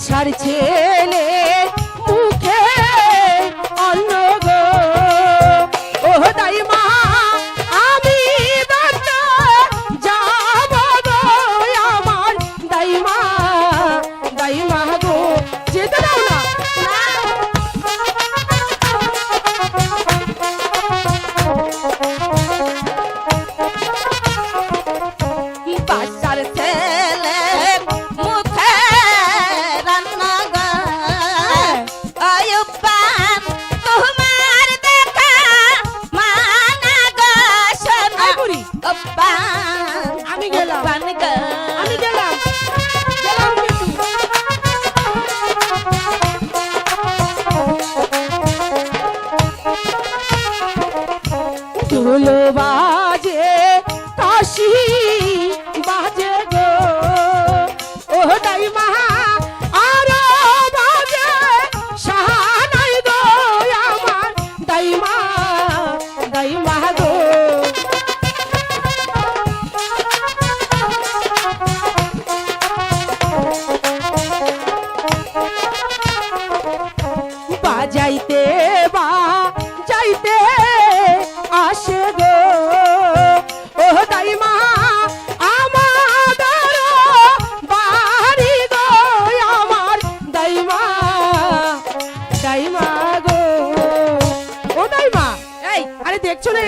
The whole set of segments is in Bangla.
বাছার আমি গেলাম। আমি গেলাম।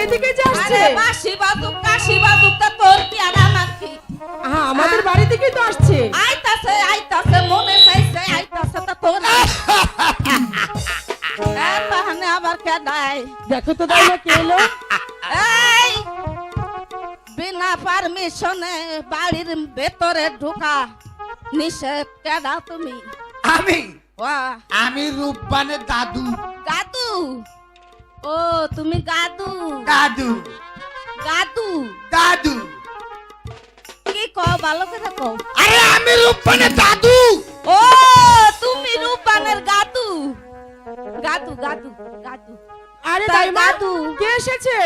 এদিকে যাচ্ছে। আরে বাসি বাদুক কাশি বাদুক তোর কি আর আমার হ্যাঁ আমাদের বাড়ি থেকে তো আসছে। আইতাছে আইতাছে মনে চাইছে আইতাছে তা তোর বাহানে আবার কে দেয় দেখো তো দাইমা কে এলো। এই বিনা পারমিশনে বাড়ির ভেতরে ঢোকা। নিষেধ কেডা তুমি? আমি? আমি রূপবানের দাদু। গাদু ও তুমি গাদু। দাদু গাদু? দাদু কি কও ভালো করে কও। আরে আমি রূপবানের দাদু। ও তুমি রূপানের গাদু। গাদু গাদু গাদু। আরে তাই দাদু। কে এসেছে?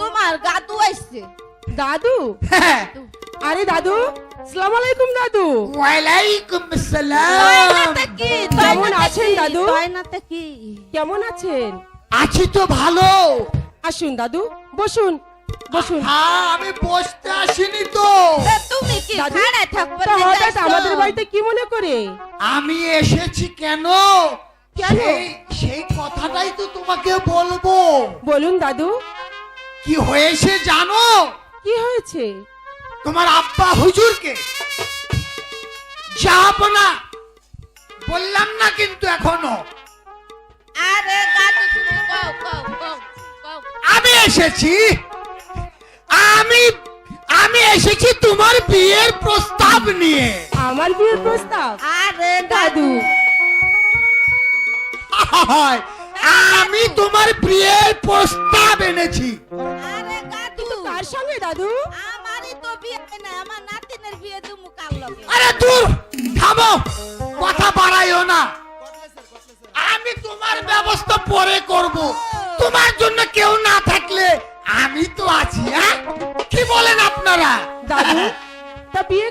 তোমার গাদু আইছে দাদু? হ্যাঁ। আরে দাদু সালাম আলাইকুম দাদু। ওয়ালাইকুম আসসালাম। কি? কেমন আছেন দাদু? কি? কেমন আছেন? আছি তো ভালো। আসুন দাদু বসুন বসুন। হ্যাঁ আমি বসতে আসিনি তো। তুমি কি দাদু থাকবে তা হঠাৎ আমাদের বাড়িতে কি মনে করে? আমি এসেছি কেন? কেন? সেই- সেই কথাটাই তো তোমাকে বলব। বলুন দাদু। কি হয়েছে জানো? কি হয়েছে? তোমার আব্বা হুজুরকে যাব না। বললাম না কিন্তু এখনও। আমি এসেছি। আমি আমি এসেছি তোমার বিয়ের প্রস্তাব নিয়ে। আমার বিয়ের প্রস্তাব? আরে দাদু। আমি তোমার বিয়ের প্রস্তাব এনেছি। আরে গাদু কার সঙ্গে দাদু? আমারই তো বিয়ে না আমার নাতিনের বিয়ে তুমি কাল লগে। আরে দূর থামো কথা বাড়াইও না। তোমার ব্যবস্থা পরে করব। তোমার জন্য কেউ না থাকলে আমি তো আছি হ্যাঁ? কি বলেন আপনারা? দাদু, তা বিয়ে